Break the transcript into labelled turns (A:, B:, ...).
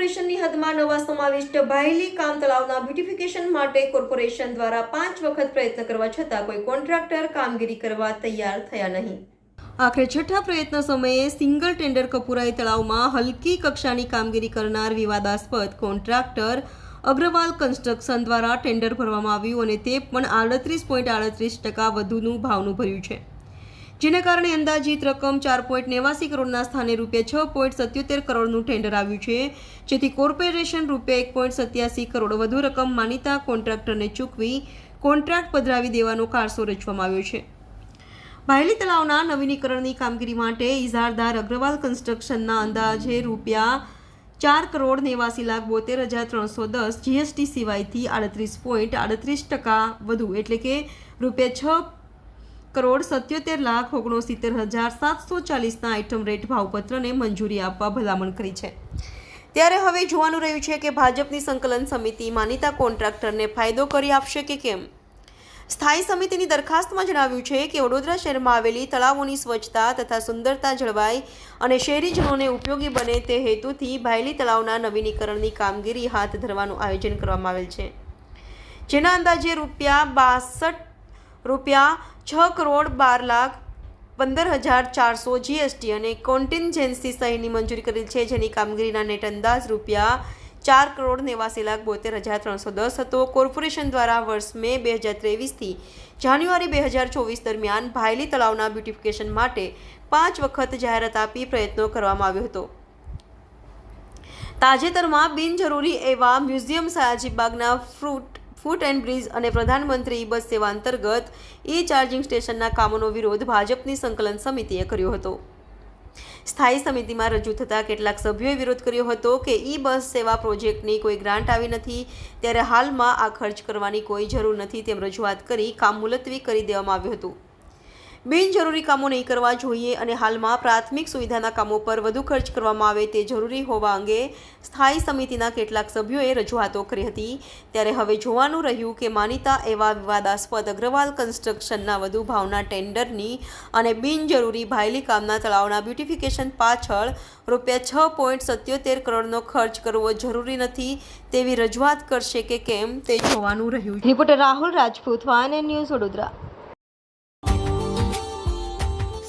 A: કોર્પોરેશનની હદમાં નવા સમાવિષ્ટ ભાયલી કામ તળાવના બ્યુટિફિકેશન માટે કોર્પોરેશન દ્વારા પાંચ વખત પ્રયત્ન કરવા છતાં કોઈ કોન્ટ્રાક્ટર કામગીરી કરવા તૈયાર થયા નહીં. આખરે છઠ્ઠા પ્રયત્ન સમયે સિંગલ ટેન્ડર કપુરાઈ તળાવમાં હલકી કક્ષાની કામગીરી કરનાર વિવાદાસ્પદ કોન્ટ્રાક્ટર અગ્રવાલ કન્સ્ટ્રક્શન દ્વારા ટેન્ડર ભરવામાં આવ્યું અને તે પણ આડત્રીસ પોઈન્ટ આડત્રીસ ટકા વધુનું ભાવનું ભર્યું છે. જેના કારણે અંદાજિત રકમ ચાર પોઈન્ટ નેવાસી કરોડના સ્થાને રૂપિયા છ પોઈન્ટ સત્યોતેર કરોડનું ટેન્ડર આવ્યું છે. જેથી કોર્પોરેશન રૂપિયા એક પોઈન્ટ સત્યાસી કરોડ વધુ રકમ માનીતા કોન્ટ્રાક્ટરને ચૂકવી કોન્ટ્રાક્ટ પધરાવી દેવાનો કારસો રચવામાં આવ્યો છે. ભાયલી તળાવના નવીનીકરણની કામગીરી માટે ઇઝારદાર અગ્રવાલ કન્સ્ટ્રક્શનના અંદાજે રૂપિયા ચાર કરોડ નેવાસી લાખ બોતેર હજાર ત્રણસો દસ જીએસટી સિવાયથી આડત્રીસ પોઈન્ટ આડત્રીસ ટકા વધુ, એટલે કે રૂપિયા છ કરોડ સત્યોતેર લાખ ઓગણસિત્તેર હજાર સાતસો ચાલીસના આઇટમ રેટ ભાવપત્રને મંજૂરી આપવા ભલામણ કરી છે. ત્યારે હવે જોવાનું રહ્યું છે કે ભાજપની સંકલન સમિતિ માનીતા કોન્ટ્રાક્ટરને ફાયદો કરી આપશે કે કેમ? સ્થાયી સમિતિની દરખાસ્તમાં જણાવ્યું છે કે વડોદરા શહેરમાં આવેલી તળાવોની સ્વચ્છતા તથા સુંદરતા જળવાય અને શહેરીજનોને ઉપયોગી બને તે હેતુથી ભાયલી તળાવના નવીનીકરણની કામગીરી હાથ ધરવાનું આયોજન કરવામાં આવેલ છે. જેના અંદાજે રૂપિયા બાસઠ રૂપિયા છ કરોડ બાર લાખ પંદર હજાર ચારસો જીએસટી અને કોન્ટિન્જન્સી સહિતની મંજૂરી કરેલ છે. જેની કામગીરીના નેટ અંદાજ રૂપિયા ચાર કરોડ નેવાસી લાખ બોતેર હજાર ત્રણસો દસ હતો. કોર્પોરેશન દ્વારા વર્ષ મે બે હજાર ત્રેવીસથી જાન્યુઆરી બે હજાર ચોવીસ દરમિયાન ભાયલી તળાવના બ્યુટિફિકેશન માટે પાંચ વખત જાહેરાત આપી પ્રયત્નો કરવામાં આવ્યો હતો. તાજેતરમાં બિનજરૂરી એવા મ્યુઝિયમ સયાજીબાગના ફ્રૂટ ફૂટ એન્ડ બ્રિજ અને પ્રધાનમંત્રી બસ સેવા અંતર્ગત ઈ ચાર્જિંગ સ્ટેશનના કામોનો વિરોધ ભાજપની સંકલન સમિતિએ કર્યો હતો. સ્થાયી સમિતિમાં રજૂ થતા કેટલાક સભ્યોએ વિરોધ કર્યો હતો કે ઈ બસ સેવા પ્રોજેક્ટની કોઈ ગ્રાન્ટ આવી નથી, ત્યારે હાલમાં આ ખર્ચ કરવાની કોઈ જરૂર નથી તેમ રજૂઆત કરી કામ મુલતવી કરી દેવામાં આવ્યું હતું. બિનજરૂરી કામો નહીં કરવા જોઈએ અને હાલમાં પ્રાથમિક સુવિધાના કામો પર વધુ ખર્ચ કરવામાં આવે તે જરૂરી હોવા અંગે સ્થાયી સમિતિના કેટલાક સભ્યોએ રજૂઆતો કરી હતી. ત્યારે હવે જોવાનું રહ્યું કે માનીતા એવા વિવાદાસ્પદ અગ્રવાલ કન્સ્ટ્રક્શનના વધુ ભાવના ટેન્ડરની અને બિનજરૂરી ભાયલી કામના તળાવના બ્યુટિફિકેશન પાછળ રૂપિયા છ પોઈન્ટ સત્યોતેર કરોડનો ખર્ચ કરવો જરૂરી નથી તેવી રજૂઆત કરશે કે કેમ તે જોવાનું રહ્યું. Reporter Rahul Rajput one news Vadodara.